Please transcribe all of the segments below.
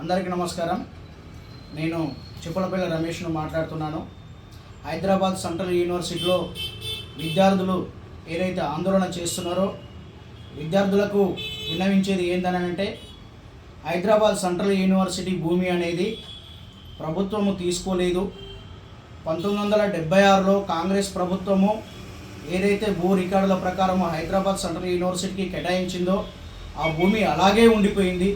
అందరికీ నమస్కారం. నేను చిప్పలపల్లి రమేష్ను మాట్లాడుతున్నాను. హైదరాబాద్ సెంట్రల్ యూనివర్సిటీలో విద్యార్థులు ఏదైతే ఆందోళన చేస్తున్నారో విద్యార్థులకు విన్నవించేది ఏంటనంటే హైదరాబాద్ సెంట్రల్ యూనివర్సిటీ భూమి అనేది ప్రభుత్వము తీసుకోలేదు. పంతొమ్మిది వందల డెబ్బై ఆరులో కాంగ్రెస్ ప్రభుత్వము ఏదైతే భూ రికార్డుల ప్రకారం హైదరాబాద్ సెంట్రల్ యూనివర్సిటీకి కేటాయించిందో ఆ భూమి అలాగే ఉండిపోయింది.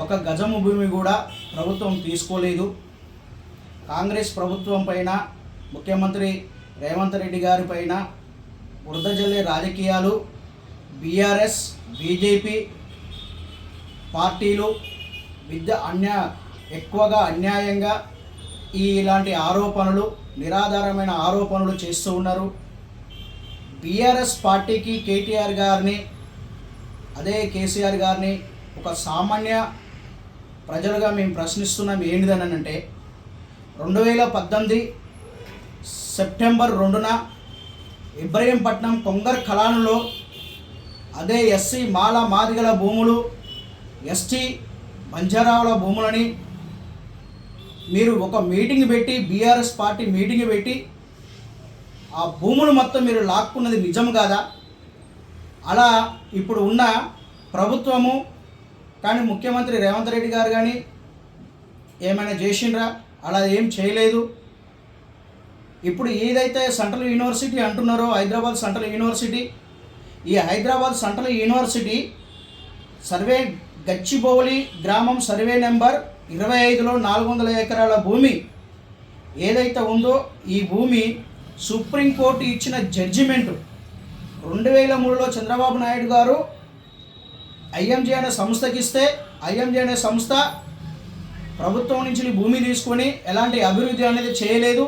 ఒక గజము భూమి కూడా ప్రభుత్వం తీసుకోలేదు. కాంగ్రెస్ ప్రభుత్వం పైన ముఖ్యమంత్రి రేవంత్ రెడ్డి గారి పైన వృద్ధజల్లే రాజకీయాలు బీఆర్ఎస్ బీజేపీ పార్టీలు విద్య అన్యా ఎక్కువగా అన్యాయంగా ఈ ఇలాంటి ఆరోపణలు నిరాధారమైన ఆరోపణలు చేస్తూ ఉన్నారు. బీఆర్ఎస్ పార్టీకి కేటీఆర్ గారిని అదే కేసీఆర్ గారిని ఒక సామాన్య ప్రజలుగా మేము ప్రశ్నిస్తున్నాం ఏంటిదని అంటే రెండు వేల పద్దెనిమిది సెప్టెంబర్ రెండున ఇబ్రహీంపట్నం కొంగర్ కలానులో అదే ఎస్సీ మాల మాదిగల భూములు ఎస్టీ బంజారావుల భూములని మీరు ఒక మీటింగ్ పెట్టి బీఆర్ఎస్ పార్టీ మీటింగ్ పెట్టి ఆ భూములు మొత్తం మీరు లాక్కున్నది నిజం కాదా? అలా ఇప్పుడు ఉన్న ప్రభుత్వము కానీ ముఖ్యమంత్రి రేవంత్ రెడ్డి గారు కానీ ఏమైనా చేసిండ్రా? అలా ఏం చేయలేదు. ఇప్పుడు ఏదైతే సెంట్రల్ యూనివర్సిటీ అంటున్నారో హైదరాబాద్ సెంట్రల్ యూనివర్సిటీ ఈ Hyderabad central university survey Gachibowli గ్రామం సర్వే నెంబర్ ఇరవై ఐదులో నాలుగు వందల ఎకరాల భూమి ఏదైతే ఉందో ఈ భూమి సుప్రీంకోర్టు ఇచ్చిన జడ్జిమెంటు రెండు వేల మూడులో చంద్రబాబు నాయుడు గారు ఐఎంజే అనే సంస్థకి ఇస్తే ఐఎంజే అనే సంస్థ ప్రభుత్వం నుంచి భూమి తీసుకొని ఎలాంటి అభివృద్ధి అనేది చేయలేదు.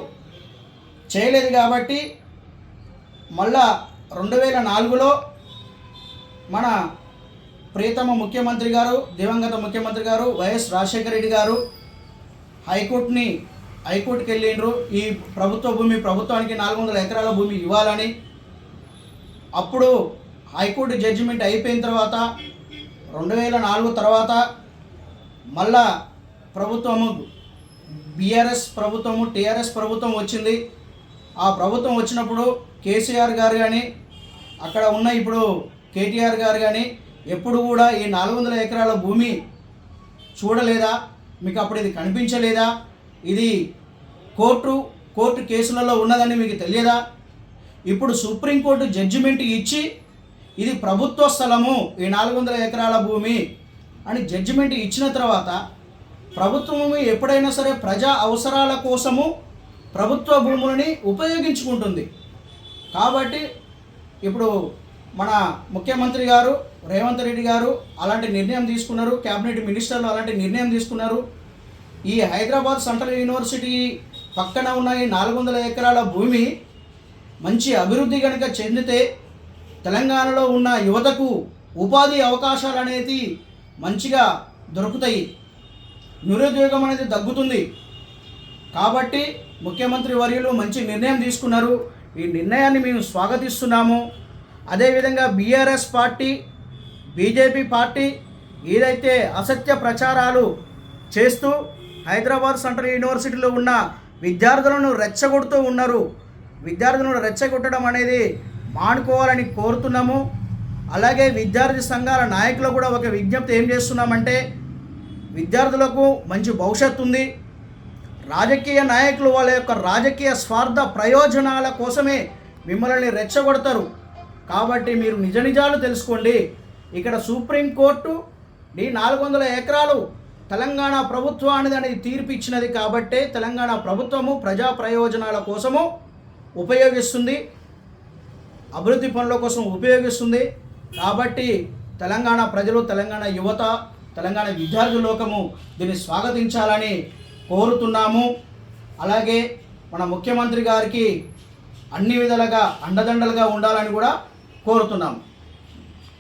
చేయలేదు కాబట్టి మళ్ళా రెండు వేల నాలుగులో మన ప్రియతమ ముఖ్యమంత్రి గారు దివంగత ముఖ్యమంత్రి గారు వైఎస్ రాజశేఖర రెడ్డి గారు హైకోర్టుని హైకోర్టుకి వెళ్ళిండ్రు. ఈ ప్రభుత్వ భూమి ప్రభుత్వానికి నాలుగు వందల ఎకరాల భూమి ఇవ్వాలని. అప్పుడు హైకోర్టు జడ్జిమెంట్ అయిపోయిన తర్వాత రెండు వేల నాలుగు తర్వాత మళ్ళా ప్రభుత్వము బీఆర్ఎస్ ప్రభుత్వము టీఆర్ఎస్ ప్రభుత్వం వచ్చింది. ఆ ప్రభుత్వం వచ్చినప్పుడు కేసీఆర్ గారు కానీ అక్కడ ఉన్న ఇప్పుడు కేటీఆర్ గారు కానీ ఎప్పుడు కూడా ఈ నాలుగు వందల ఎకరాల భూమి చూడలేదా? మీకు అప్పుడు ఇది కనిపించలేదా? ఇది కోర్టు కోర్టు కేసులలో ఉన్నదని మీకు తెలియదా? ఇప్పుడు సుప్రీంకోర్టు జడ్జిమెంట్ ఇచ్చి ఇది ప్రభుత్వ స్థలము ఈ నాలుగు వందల ఎకరాల భూమి అని జడ్జిమెంట్ ఇచ్చిన తర్వాత ప్రభుత్వము ఎప్పుడైనా సరే ప్రజా అవసరాల కోసము ప్రభుత్వ భూములని ఉపయోగించుకుంటుంది. కాబట్టి ఇప్పుడు మన ముఖ్యమంత్రి గారు రేవంత్ రెడ్డి గారు అలాంటి నిర్ణయం తీసుకున్నారు క్యాబినెట్ మినిస్టర్లు అలాంటి నిర్ణయం తీసుకున్నారు. ఈ హైదరాబాద్ సెంట్రల్ యూనివర్సిటీ పక్కన ఉన్న ఈ నాలుగు వందల ఎకరాల భూమి మంచి అభివృద్ధి కనుక చెందితే తెలంగాణలో ఉన్న యువతకు ఉపాధి అవకాశాలు అనేది మంచిగా దొరుకుతాయి. నిరుద్యోగం అనేది తగ్గుతుంది. కాబట్టి ముఖ్యమంత్రి వర్యులు మంచి నిర్ణయం తీసుకున్నారు. ఈ నిర్ణయాన్ని మేము స్వాగతిస్తున్నాము. అదేవిధంగా బీఆర్ఎస్ పార్టీ బీజేపీ పార్టీ ఏదైతే అసత్య ప్రచారాలు చేస్తూ హైదరాబాద్ సెంట్రల్ యూనివర్సిటీలో ఉన్న విద్యార్థులను రెచ్చగొడుతూ ఉన్నారు. విద్యార్థులను రెచ్చగొట్టడం అనేది మానుకోవాలని కోరుతున్నాము. అలాగే విద్యార్థి సంఘాల నాయకులు కూడా ఒక విజ్ఞప్తి ఏం చేస్తున్నామంటే విద్యార్థులకు మంచి భవిష్యత్తు ఉంది. రాజకీయ నాయకులు వాళ్ళ యొక్క రాజకీయ స్వార్థ ప్రయోజనాల కోసమే మిమ్మల్ని రెచ్చగొడతారు. కాబట్టి మీరు నిజ నిజాలు తెలుసుకోండి. ఇక్కడ సుప్రీంకోర్టు ఈ నాలుగు వందల ఎకరాలు తెలంగాణ ప్రభుత్వానికి అనేది తీర్పు ఇచ్చినది కాబట్టే తెలంగాణ ప్రభుత్వము ప్రజా ప్రయోజనాల కోసము ఉపయోగిస్తుంది. అభివృద్ధి పనుల కోసం ఉపయోగిస్తుంది. కాబట్టి తెలంగాణ ప్రజలు తెలంగాణ యువత తెలంగాణ విద్యార్థి లోకము దీన్ని స్వాగతించాలని కోరుతున్నాము. అలాగే మన ముఖ్యమంత్రి గారికి అన్ని విధాలుగా అండదండలుగా ఉండాలని కూడా కోరుతున్నాము.